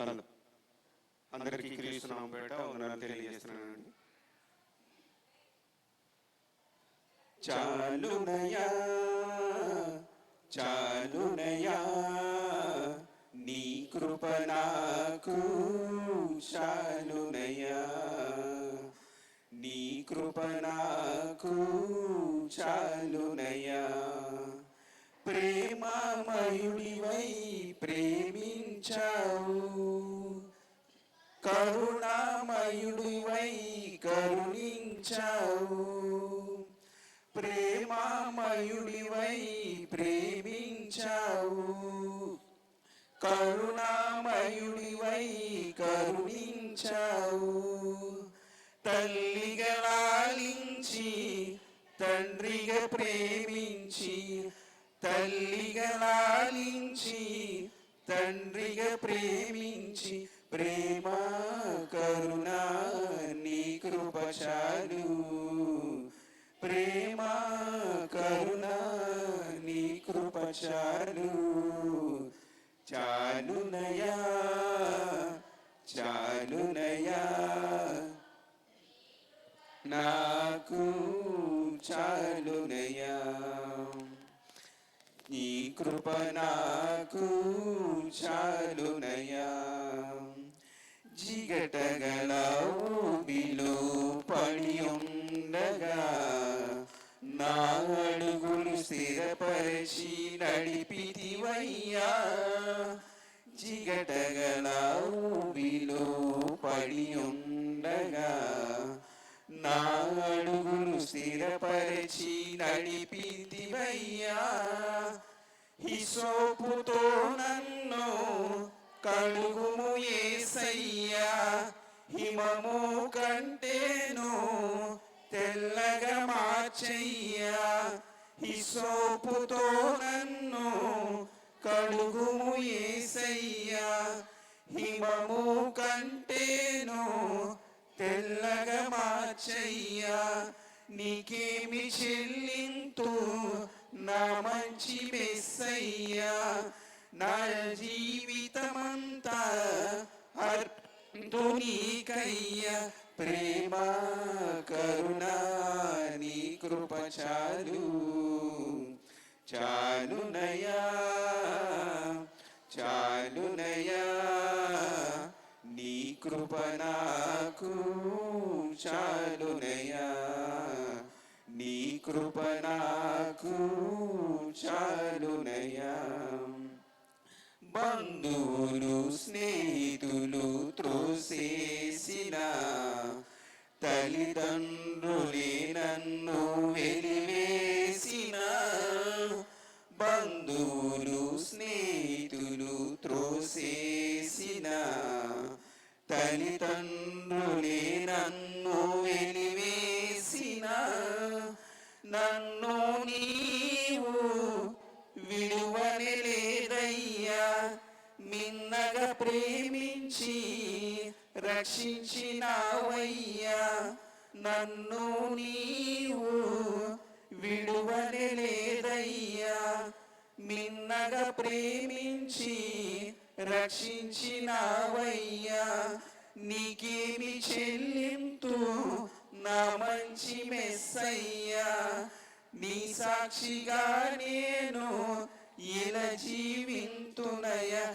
Hello అందరికీ క్రీస్తున్నాం పేట వందనాలు తెలియజేస్తున్నానండి. చాలునయా చాలునయా నీ కృప నాకు చాలునయా నీ కృప నాకు చాలునయా ప్రేమమయుడివై ప్రేమించావు కరుణామయుడివై కరుణించావు. ప్రేమామయుడివై ప్రేమించావు. కరుణామయుడివై కరుణించావు. తల్లిగా లాలించి తండ్రిగా ప్రేమించి తల్లిగా లాలించి తండ్రిగా ప్రేమించి ప్రేమ కరుణా నీ కృపచాలు. ప్రేమ కరుణా నీ కృపచాలు. చాలు చాలునయా చాలునయా నాకు చాలునయా నీ కృప నాకు చాలునయా జిగటగల ఊబిలో పడి ఉండగా నా అడుగులు స్థిరపరిచి నడిపితివయ్యా. జిగటగల ఊబిలో పడి ఉండగా నా అడుగులు స్థిరపరిచి నడిపితివయ్యా. హిసోపుతో నన్ను కడుగుము ఏసయ్యా హిమము కంటేను తెల్లగా మార్చయ్యా. హిసోపుతో నన్ను కడుగుము ఏసయ్యా హిమము కంటేను తెల్లగా మార్చయ్యా. నీకేమి చెల్లింతు నా మంచి మెస్సయ్యా. నా జీవితమంతా అర్పింతు నీకయ్యా ప్రేమ కరుణ నీ కృప చాలు చాలునయా చాలునయా నీ కృప నాకు చాలునయా నీ కృప నాకు చాలునయా బంధువులు స్నేహితులు త్రోసేసిన తల్లిదండ్రులే నన్ను వెలివేసిన మిన్నగా ప్రేమించి రక్షించినావయ్యా. నన్ను నీవు విడువని లేదయ్యా మిన్నగా ప్రేమించి రక్షించినావయ్యా. నీకేమి చెల్లింతు నా మంచి మెస్సయ్యా. నీ సాక్షిగా నేను ఇలా జీవింతునయ